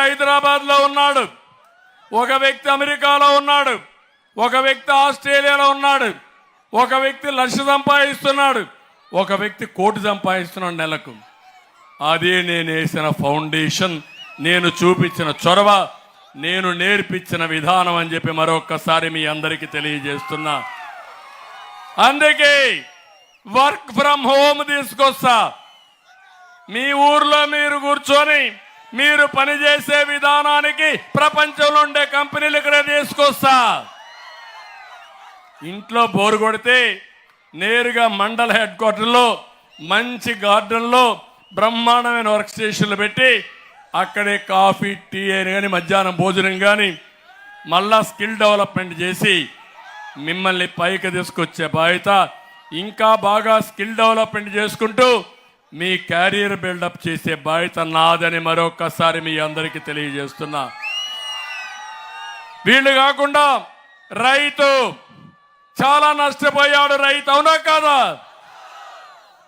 హైదరాబాద్లో ఉన్నాడు. ఒక వ్యక్తి అమెరికాలో ఉన్నాడు. ఒక వ్యక్తి ఆస్ట్రేలియాలో ఉన్నాడు. ఒక వ్యక్తి లక్ష సంపాదిస్తున్నాడు. ఒక వ్యక్తి కోటి సంపాదిస్తున్నాడు నెలకు. అదే నేను వేసిన ఫౌండేషన్ నేను చూపించిన చొరవ నేను నేర్పించిన విధానం అని చెప్పి మరొక్కసారి మీ అందరికీ తెలియజేస్తున్నా. అందుకే వర్క్ ఫ్రమ్ హోమ్ తీసుకొస్తా. మీ ఊర్లో మీరు కూర్చొని మీరు పనిచేసే విధానానికి ప్రపంచంలో ఉండే కంపెనీలు ఇక్కడ తీసుకొస్తా. ఇంట్లో బోరు కొడితే నేరుగా మండల హెడ్ క్వార్టర్లో మంచి గార్డెన్లో బ్రహ్మాండమైన వర్క్ స్టేషన్లు పెట్టి అక్కడే కాఫీ టీ అని కానీ మధ్యాహ్నం భోజనం కానీ మళ్ళా స్కిల్ డెవలప్మెంట్ చేసి మిమ్మల్ని పైకి తీసుకొచ్చే బాధ్యత ఇంకా బాగా స్కిల్ డెవలప్మెంట్ చేసుకుంటూ మీ క్యారియర్ బిల్డప్ చేసే బాధ్యత నాదని మరొకసారి మీ అందరికీ తెలియజేస్తున్నా. వీళ్ళు కాకుండా రైతు చాలా నష్టపోయాడు రైతు అవునా కాదా?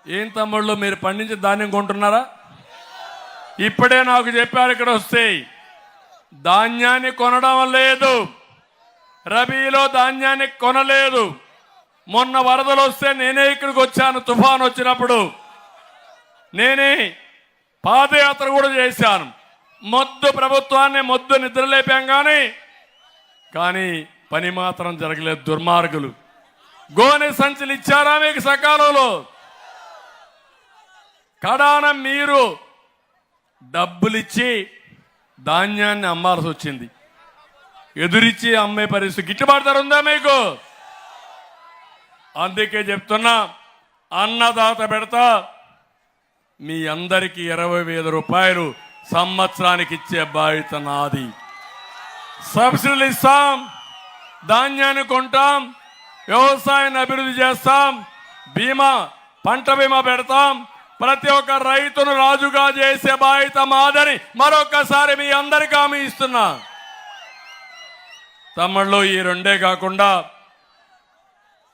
ఏం తమ్ముళ్ళు మీరు పండించి ధాన్యం కొంటున్నారా? ఇప్పుడే నాకు చెప్పారు ఇక్కడ వస్తే ధాన్యాన్ని కొనడం లేదు. రబీలో ధాన్యాన్ని కొనలేదు. మొన్న వరదలు వస్తే నేనే ఇక్కడికి వచ్చాను తుఫాన్ వచ్చినప్పుడు. నేనే పాదయాత్ర కూడా చేశాను. మొద్దు ప్రభుత్వాన్ని మొద్దు నిద్రలేపాం కానీ కానీ పని మాత్రం జరగలేదు దుర్మార్గులు. గోనె సంచులు ఇచ్చారా మీకు సకాలంలో? కడాన మీరు డబ్బులిచ్చి ధాన్యాన్ని అమ్మాల్సి వచ్చింది. ఎదురిచ్చి అమ్మే పరిస్థితి. గిట్టుబాటు ధర ఉందా మీకు? అందుకే చెప్తున్నా అన్నదాత పెడతా మీ అందరికీ ఇరవై వేల రూపాయలు సంవత్సరానికి ఇచ్చే బాధ్యత నాది. సబ్సిడీలు ఇస్తాం ధాన్యాన్ని కొంటాం వ్యవసాయాన్ని అభివృద్ధి చేస్తాం బీమా పంట బీమా పెడతాం. ప్రతి ఒక్క రైతును రాజుగా చేసే బాధ్యత మాదని మరొకసారి మీ అందరికీ హామీ ఇస్తున్నా. తమ్ముళ్ళు ఈ రెండే కాకుండా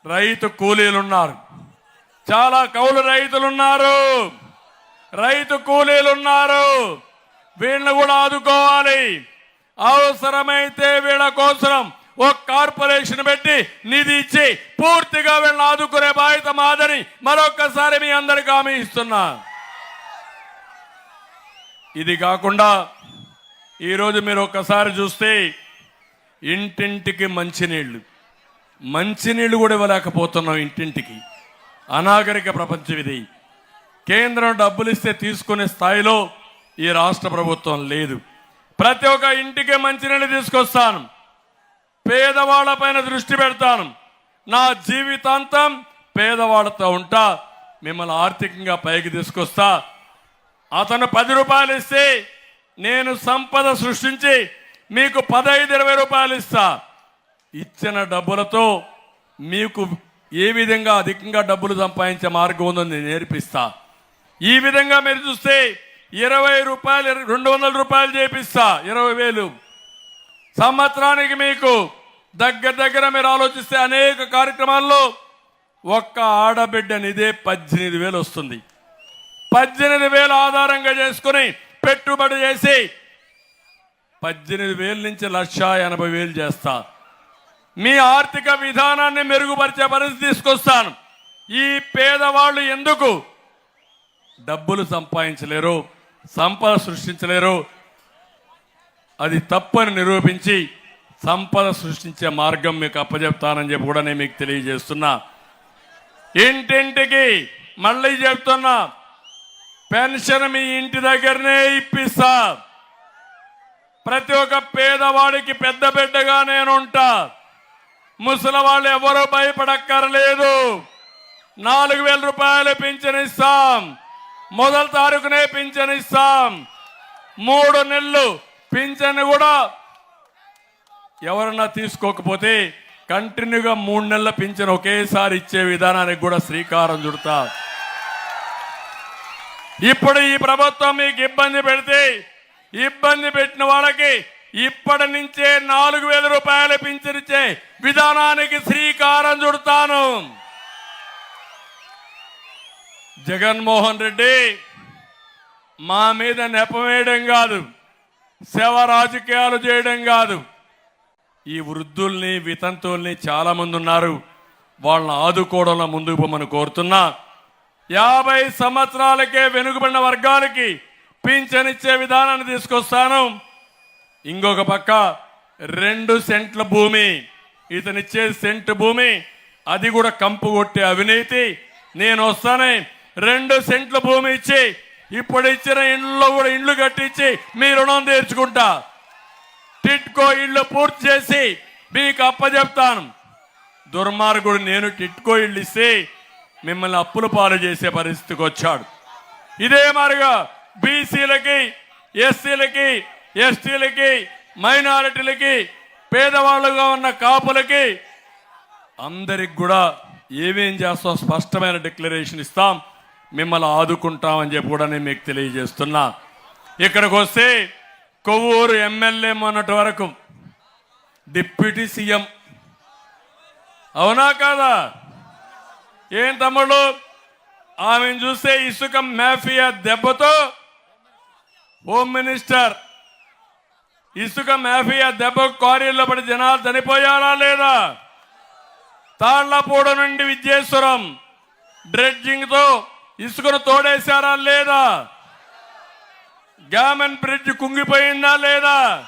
రైతు కూలీలు ఉన్నారు. చాలా కౌలు రైతులు ఉన్నారు. రైతు కూలీలు ఉన్నారు వీళ్ళని కూడా ఆదుకోవాలి. అవసరమైతే వీళ్ళ కోసం ఒక కార్పొరేషన్ పెట్టి నిధి ఇచ్చి పూర్తిగా వీళ్ళని ఆదుకునే బాధ్యత మాదని మరొకసారి మీ అందరికి హామీ ఇస్తున్నా. ఇది కాకుండా ఈరోజు మీరు ఒక్కసారి చూస్తే ఇంటింటికి మంచినీళ్ళు. మంచినీళ్ళు కూడా ఇవ్వలేకపోతున్నాం ఇంటింటికి. అనాగరిక ప్రపంచం ఇది. కేంద్రం డబ్బులు ఇస్తే తీసుకునే స్థాయిలో ఈ రాష్ట్ర ప్రభుత్వం లేదు. ప్రతి ఒక్క ఇంటికి మంచినీళ్ళు తీసుకొస్తాను. పేదవాళ్ళపైన దృష్టి పెడతాను. నా జీవితాంతం పేదవాళ్ళతో ఉంటా మిమ్మల్ని ఆర్థికంగా పైకి తీసుకొస్తా. అతను పది రూపాయలు ఇస్తే నేను సంపద సృష్టించి మీకు పదహైదు ఇరవై రూపాయలు ఇస్తా. ఇచ్చిన డబ్బులతో మీకు ఏ విధంగా అధికంగా డబ్బులు సంపాదించే మార్గం ఉందో నేను నేర్పిస్తా. ఈ విధంగా మీరు చూస్తే ఇరవై రూపాయలు రెండు వందల రూపాయలు చేపిస్తా ఇరవై వేలు. సంవత్సరానికి మీకు దగ్గర దగ్గర మీరు ఆలోచిస్తే అనేక కార్యక్రమాల్లో ఒక్క ఆడబిడ్డ నిదే పద్దెనిమిది వేలు వస్తుంది. పద్దెనిమిది వేలు ఆధారంగా చేసుకుని పెట్టుబడి చేసి పద్దెనిమిది వేల నుంచి లక్ష ఎనభై వేలు చేస్తా. మీ ఆర్థిక విధానాన్ని మెరుగుపరిచే పరిస్థితి తీసుకొస్తాను. ఈ పేదవాళ్ళు ఎందుకు డబ్బులు సంపాదించలేరు సంపద సృష్టించలేరు. అది తప్పని నిరూపించి సంపద సృష్టించే మార్గం మీకు అప్పచెప్తానని చెప్పి కూడా నేను మీకు తెలియజేస్తున్నా. ఇంటింటికి మళ్ళీ చెప్తున్నా పెన్షన్ మీ ఇంటి దగ్గరనే ఇప్పిస్తా. ప్రతి ఒక్క పేదవాడికి పెద్ద బిడ్డగా నేనుంటా ముసలి వాళ్ళు ఎవరు భయపడక్కర్లేదు. నాలుగు వేల రూపాయలు పింఛనిస్తాం మొదటి తారీఖునే పింఛన్ ఇస్తాం. మూడు నెలలు పింఛన్ కూడా ఎవరన్నా తీసుకోకపోతే కంటిన్యూగా మూడు నెలల పింఛన్ ఒకేసారి ఇచ్చే విధానానికి కూడా శ్రీకారం చుడతా. ఇప్పుడు ఈ ప్రభుత్వం మీకు ఇబ్బంది పెడితే ఇబ్బంది పెట్టిన వాళ్ళకి ఇప్పటి నుంచే నాలుగు వేల రూపాయలు పింఛనిచ్చే విధానానికి శ్రీకారం చుడతాను. జగన్మోహన్ రెడ్డి మా మీద నెపవేయడం కాదు సేవ రాజకీయాలు చేయడం కాదు. ఈ వృద్ధుల్ని వితంతుల్ని చాలా మంది ఉన్నారు. వాళ్ళని ఆదుకోవడంలో ముందుకు పోమని కోరుతున్నా. యాభై సంవత్సరాలకే వెనుకబడిన వర్గాలకి పింఛనిచ్చే విధానాన్ని తీసుకొస్తాను. ఇంకొక పక్క రెండు సెంట్ల భూమి ఇతనిచ్చే సెంట్ భూమి అది కూడా కంపు కొట్టే అవినీతి. నేను వస్తానే రెండు సెంట్ల భూమి ఇచ్చి ఇప్పుడు ఇచ్చిన ఇండ్లలో కూడా ఇండ్లు కట్టించి మీ రుణం తీర్చుకుంటా. టిట్కో ఇళ్ళు పూర్తి చేసి మీకు అప్పచెప్తాను దుర్మార్గుడు నేను టిట్కో ఇళ్ళు ఇస్తే మిమ్మల్ని అప్పుల పాలు చేసే పరిస్థితికి వచ్చాడు. ఇదే మారిగా బీసీలకి ఎస్సీలకి ఎస్టీలకి మైనారిటీలకి పేదవాళ్ళుగా ఉన్న కాపులకి అందరికి కూడా ఏమేం చేస్తాం స్పష్టమైన డిక్లరేషన్ ఇస్తాం. మిమ్మల్ని ఆదుకుంటామని చెప్పి కూడా నేను మీకు తెలియజేస్తున్నా. ఇక్కడికి వస్తే కొవ్వూరు ఎమ్మెల్యే మొన్నటి వరకు డిప్యూటీ సీఎం. అవునా కాదా? ఏం తమ్ముడు ఆమెను చూస్తే ఇసుక మాఫియా దెబ్బతో హోమ్ మినిస్టర్ ఇసుక మాఫియా దెబ్బ క్వారీల్లో పడి జనాలు చనిపోయారా లేదా? తాళ్ళపూడ నుండి విద్యేశ్వరం డ్రెడ్జింగ్తో ఇసుకను తోడేశారా లేదా? గ్యామన్ బ్రిడ్జ్ కుంగిపోయిందా లేదా?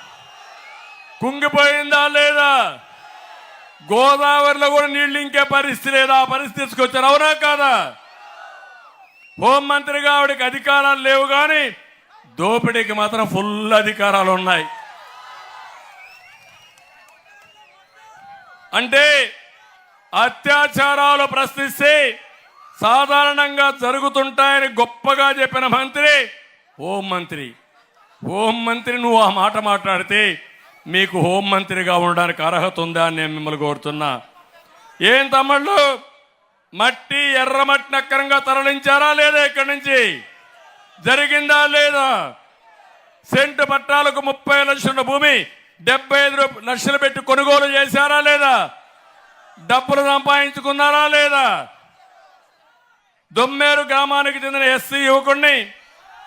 కుంగిపోయిందా లేదా? గోదావరిలో కూడా నీళ్ళు ఇంకే పరిస్థితి లేదా. ఆ పరిస్థితి తీసుకొచ్చారు. అవునా కాదా? హోంమంత్రిగా ఆవిడకి అధికారాలు లేవు కానీ దోపిడీకి మాత్రం ఫుల్ అధికారాలు ఉన్నాయి. అంటే అత్యాచారాలు ప్రశ్నిస్తే సాధారణంగా జరుగుతుంటాయని గొప్పగా చెప్పిన మంత్రి హోం మంత్రి. హోం మంత్రి నువ్వు ఆ మాట మాట్లాడితే మీకు హోం మంత్రిగా ఉండడానికి అర్హత ఉందా అని నేను మిమ్మల్ని కోరుతున్నా. ఏం తమ్ముళ్ళు? మట్టి ఎర్రమట్టిని అక్కరంగా తరలించారా లేదా ఇక్కడి నుంచి? జరిగిందా లేదా? సెంటు పట్టాలకు ముప్పై లక్షల భూమి డెబ్బై ఐదు లక్షలు పెట్టి కొనుగోలు చేశారా లేదా? డబ్బులు సంపాదించుకున్నారా లేదా? దొమ్మేరు గ్రామానికి చెందిన ఎస్సీ యువకుడిని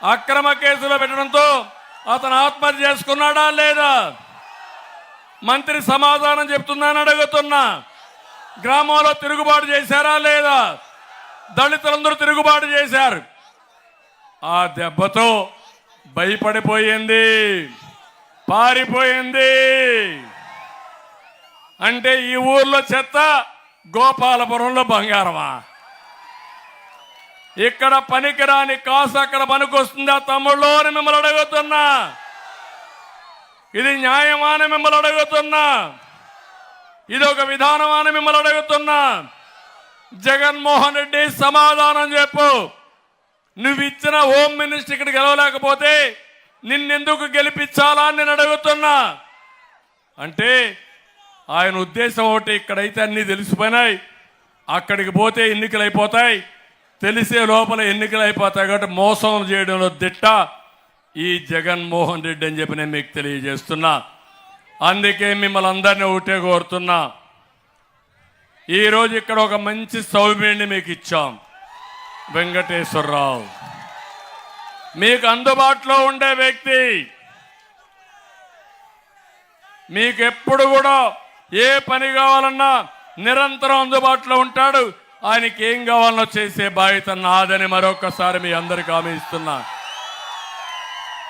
అక్రమ కేసులో పెట్టడంతో అతను ఆత్మహత్య చేసుకున్నాడా లేదా? మంత్రి సమాధానం చెప్తుందని అడుగుతున్నా. గ్రామంలో తిరుగుబాటు చేశారా లేదా? దళితులందరూ తిరుగుబాటు చేశారు. ఆ దెబ్బతో భయపడిపోయింది. పారిపోయింది. అంటే ఈ ఊర్లో చెత్త గోపాలపురంలో బంగారమా? ఇక్కడ పనికిరాని కాసు అక్కడ పనికొస్తుందా తమ్ముళ్ళు అని మిమ్మల్ని అడుగుతున్నా. ఇది న్యాయమా మిమ్మల్ని అడుగుతున్నా. ఇది ఒక విధానమాన మిమ్మల్ని అడుగుతున్నా. జగన్మోహన్ రెడ్డి సమాధానం చెప్పు. నువ్వు ఇచ్చిన హోమ్ మినిస్టర్ ఇక్కడ గెలవలేకపోతే నిన్నెందుకు గెలిపించాలా అని నేను అడుగుతున్నా. అంటే ఆయన ఉద్దేశం ఒకటి ఇక్కడైతే అన్నీ తెలిసిపోయినాయి. అక్కడికి పోతే ఎన్నికలు అయిపోతాయి తెలిసే లోపల ఎన్నికలు అయిపోతాయి కాబట్టి మోసం చేయడంలో దిట్ట ఈ జగన్మోహన్ రెడ్డి అని చెప్పి నేను మీకు తెలియజేస్తున్నా. అందుకే మిమ్మల్ని అందరినీ ఒకటే కోరుతున్నా. ఈరోజు ఇక్కడ ఒక మంచి సౌమ్యుడిని మీకు ఇచ్చాం. వెంకటేశ్వరరావు. మీకు అందుబాటులో ఉండే వ్యక్తి. మీకు ఎప్పుడు కూడా ఏ పని కావాలన్నా నిరంతరం అందుబాటులో ఉంటాడు. ఆయనకి ఏం కావాలనో చేసే బాధ్యత నాదని మరొకసారి మీ అందరికి హామీ ఇస్తున్నా.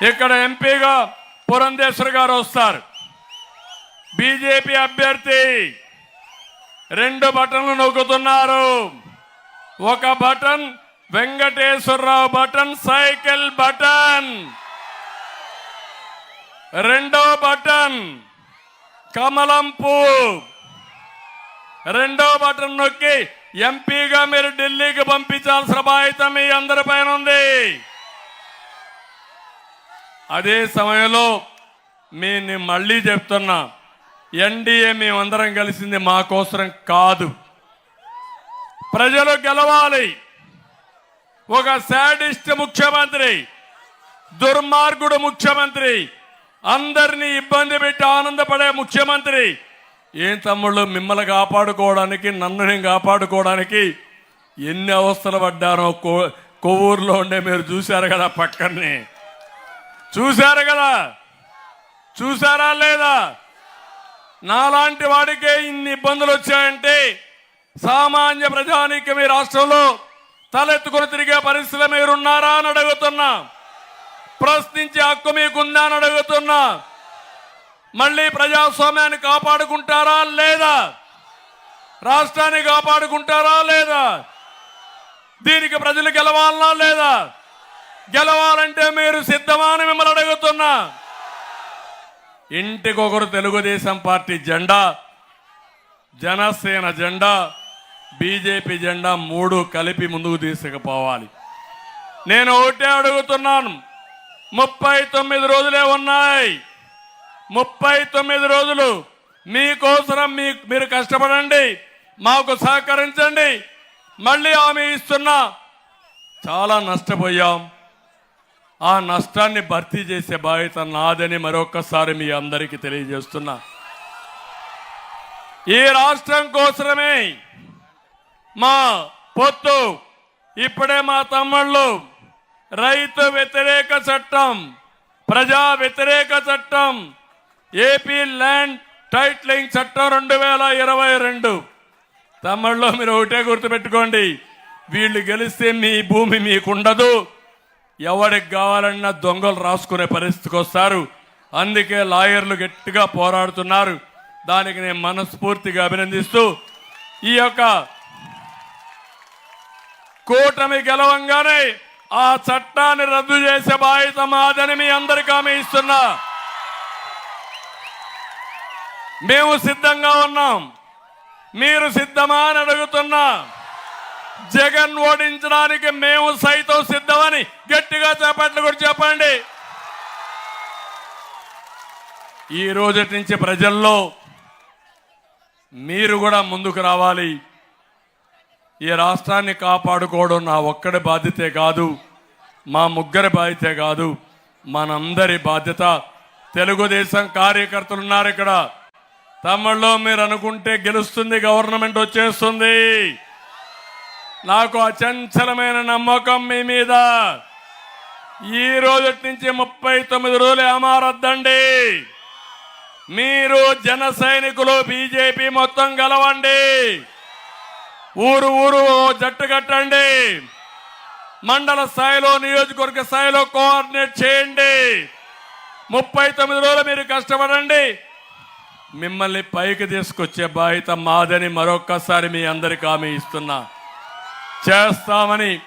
ఇక్కడ ఎంపీగా పురంధేశ్వర్ గారు వస్తారు. బీజేపీ అభ్యర్థి రెండు బటన్లు నొక్కుతున్నారు. ఒక button Venkateswararao button cycle button. రెండో బటన్ కమలం రెండో బటన్ నొక్కి ఎంపీగా మీరు ఢిల్లీకి పంపించాల్సిన బాధ్యత మీ అందరి పైన ఉంది. అదే సమయంలో మీ మళ్ళీ చెప్తున్నా ఎన్డీఏ మేమందరం కలిసింది మా కోసరం కాదు. ప్రజలు గెలవాలి. ఒక శాడిస్ట్ ముఖ్యమంత్రి దుర్మార్గుడు ముఖ్యమంత్రి అందరినీ ఇబ్బంది పెట్టి ఆనందపడే ముఖ్యమంత్రి ఏం తమ్ముళ్ళు మిమ్మల్ని కాపాడుకోవడానికి నన్ను నేను కాపాడుకోవడానికి ఎన్ని అవస్థలు పడ్డానో కో కొవ్వూరులో ఉండే మీరు చూశారు కదా పక్కనే. చూశారు కదా? చూసారా లేదా? నాలాంటి వాడికే ఇన్ని ఇబ్బందులు వచ్చాయంటే సామాన్య ప్రజానికి మీ రాష్ట్రంలో తలెత్తుకుని తిరిగే పరిస్థితి మీరున్నారా అని అడుగుతున్నా. ప్రశ్నించే హక్కు మీకుందా అని అడుగుతున్నా. మళ్ళీ ప్రజాస్వామ్యాన్ని కాపాడుకుంటారా లేదా? రాష్ట్రాన్ని కాపాడుకుంటారా లేదా? దీనికి ప్రజలు గెలవాలనా లేదా? గెలవాలంటే మీరు సిద్ధమా అని మిమ్మల్ని అడుగుతున్నా. ఇంటికొకరు తెలుగుదేశం పార్టీ జెండా జనసేన జెండా బీజేపీ జెండా మూడు కలిపి ముందుకు తీసుకుపోవాలి. నేను ఒకటే అడుగుతున్నాను. ముప్పై తొమ్మిది రోజులే ఉన్నాయి. ముప్పై తొమ్మిది రోజులు మీకోసరం మీ మీరు కష్టపడండి మాకు సహకరించండి. మళ్ళీ హామీ ఇస్తున్నా చాలా నష్టపోయాం. ఆ నష్టాన్ని భర్తీ చేసే బాధ్యత నాదని మరొకసారి మీ అందరికీ తెలియజేస్తున్నా. ఈ రాష్ట్రం కోసమే మా పొత్తు ఇప్పుడే మా తమ్ముళ్ళు రైతు వ్యతిరేక చట్టం ప్రజా వ్యతిరేక చట్టం ఏపీ ల్యాండ్ టైట్లింగ్ చట్టం రెండు వేల ఇరవై రెండు. తమ్ముళ్ళు మీరు ఒకటే గుర్తుపెట్టుకోండి వీళ్ళు గెలిస్తే మీ భూమి మీకుండదు. ఎవరికి కావాలన్నా దొంగలు రాసుకునే పరిస్థితికి వస్తారు. అందుకే లాయర్లు గట్టిగా పోరాడుతున్నారు. దానికి నేను మనస్ఫూర్తిగా అభినందిస్తూ ఈ యొక్క కూటమి గెలవంగానే ఆ చట్టాన్ని రద్దు చేసే బాధ్యత మాదని మీ అందరికీ ఆమె ఇస్తున్నా. మేము సిద్ధంగా ఉన్నాం. మీరు సిద్ధమా అని అడుగుతున్నా. జగన్ ఓడించడానికి మేము సైతం సిద్ధమని గట్టిగా చేపట్లు కూడా చెప్పండి. ఈ రోజు నుంచి ప్రజల్లో మీరు కూడా ముందుకు రావాలి. ఈ రాష్ట్రాన్ని కాపాడుకోవడం నా ఒక్కడి బాధ్యతే కాదు మా ముగ్గురి బాధ్యతే కాదు మనందరి బాధ్యత. తెలుగుదేశం కార్యకర్తలు ఉన్నారు ఇక్కడ. తమ్ముళ్ళు మీరు అనుకుంటే గెలుస్తుంది గవర్నమెంట్ వచ్చేస్తుంది. నాకు అచంచలమైన నమ్మకం మీ మీద. ఈ రోజు నుంచి ముప్పై తొమ్మిది రోజులు ఏమారద్దండి మీరు జన సైనికులు బీజేపీ మొత్తం గెలవండి. ఊరు ఊరు జట్టు కట్టండి. మండల స్థాయిలో నియోజకవర్గ స్థాయిలో కోఆర్డినేట్ చేయండి. ముప్పై తొమ్మిది రోజులు మీరు కష్టపడండి. మిమ్మల్ని పైకి తీసుకొచ్చే బాధ్యత మాదని మరొక్కసారి మీ అందరికి హామీ ఇస్తున్నా. చేస్తామని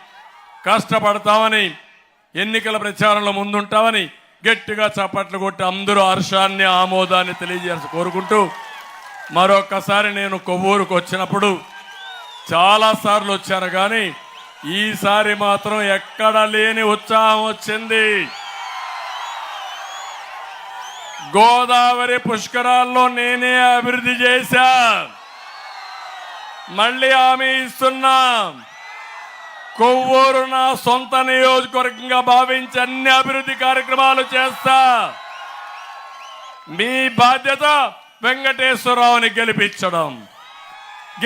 కష్టపడతామని ఎన్నికల ప్రచారంలో ముందుంటామని గట్టిగా చప్పట్లు కొట్టి అందరూ హర్షాన్ని ఆమోదాన్ని తెలియజేసి కోరుకుంటూ మరొక్కసారి నేను కొవ్వూరుకు వచ్చినప్పుడు చాలా సార్లు వచ్చాను కానీ ఈసారి మాత్రం ఎక్కడ లేని ఉత్సాహం వచ్చింది. గోదావరి పుష్కరాల్లో నేనే అభివృద్ధి చేశా. మళ్ళీ హామీ ఇస్తున్నా. కొవ్వూరు నా సొంత నియోజకవర్గంగా భావించి అన్ని అభివృద్ధి కార్యక్రమాలు చేస్తా. మీ బాధ్యత వెంకటేశ్వరరావుని గెలిపించడం.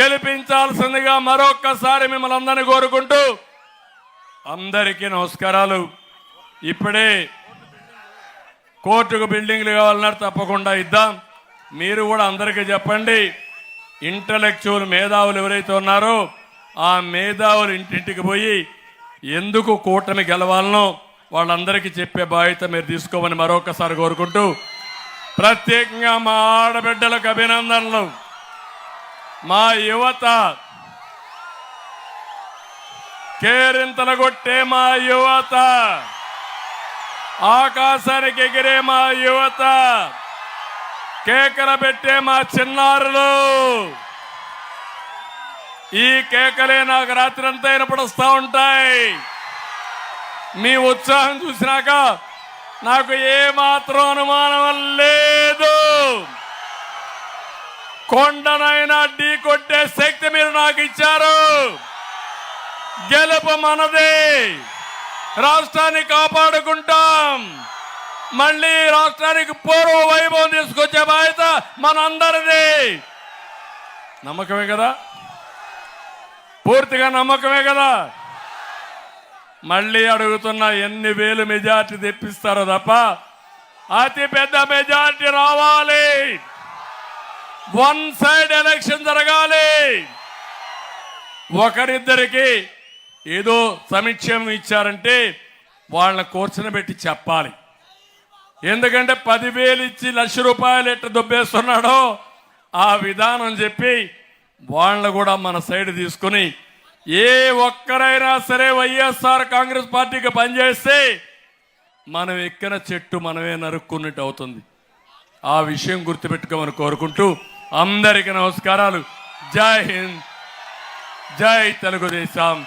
గెలిపించాల్సిందిగా మరొక్కసారి మిమ్మల్ని అందరినీ కోరుకుంటూ అందరికీ నమస్కారాలు. ఇప్పుడే కోర్టుకు బిల్డింగ్లు కావాలన్నారు తప్పకుండా ఇద్దాం. మీరు కూడా అందరికీ చెప్పండి ఇంటలెక్చువల్ మేధావులు ఎవరైతే ఉన్నారో ఆ మేధావులు ఇంటింటికి పోయి ఎందుకు కూటమి గెలవాలనో వాళ్ళందరికీ చెప్పే బాధ్యత మీరు తీసుకోమని మరొకసారి కోరుకుంటూ ప్రత్యేకంగా మా ఆడబిడ్డలకు అభినందనలు. మా యువత కేరింతలు కొట్టే మా యువత. ఆకాశానికి ఎగిరే మా యువత కేకలు పెట్టే మా చిన్నారులు. ఈ కేకలే నాకు రాత్రి అంతా వినపడుస్తూ ఉంటాయి. మీ ఉత్సాహం చూసినాక నాకు ఏమాత్రం అనుమానం లేదు. కొండనైనా ఢీ కొట్టే శక్తి మీరు నాకు ఇచ్చారు. గెలుపు మనదే. రాష్ట్రాన్ని కాపాడుకుంటాం. మళ్ళీ రాష్ట్రానికి పూర్వ వైభవం తీసుకొచ్చే బాధ్యత మనందరిది. నమ్మకమే కదా? పూర్తిగా నమ్మకమే కదా? మళ్ళీ అడుగుతున్నా ఎన్ని వేలు మెజార్టీ తెప్పిస్తారో తప్ప అతి పెద్ద మెజార్టీ రావాలి. వన్ సైడ్ ఎలక్షన్ జరగాలి. ఒకరిద్దరికి ఏదో సమీక్షం ఇచ్చారంటే వాళ్ళని కూర్చొని పెట్టి చెప్పాలి. ఎందుకంటే పదివేలు ఇచ్చి లక్ష రూపాయలు ఎట్ట దుబ్బేస్తున్నాడో ఆ విధానం చెప్పి వాళ్ళని కూడా మన సైడ్ తీసుకుని ఏ ఒక్కరైనా సరే వైఎస్ఆర్ కాంగ్రెస్ పార్టీకి పనిచేస్తే మనం ఎక్కిన చెట్టు మనమే నరుక్కున్నట్టు అవుతుంది. ఆ విషయం గుర్తుపెట్టుకోమని కోరుకుంటూ అందరికీ నమస్కారాలు. జై హింద్. జై తెలుగుదేశం.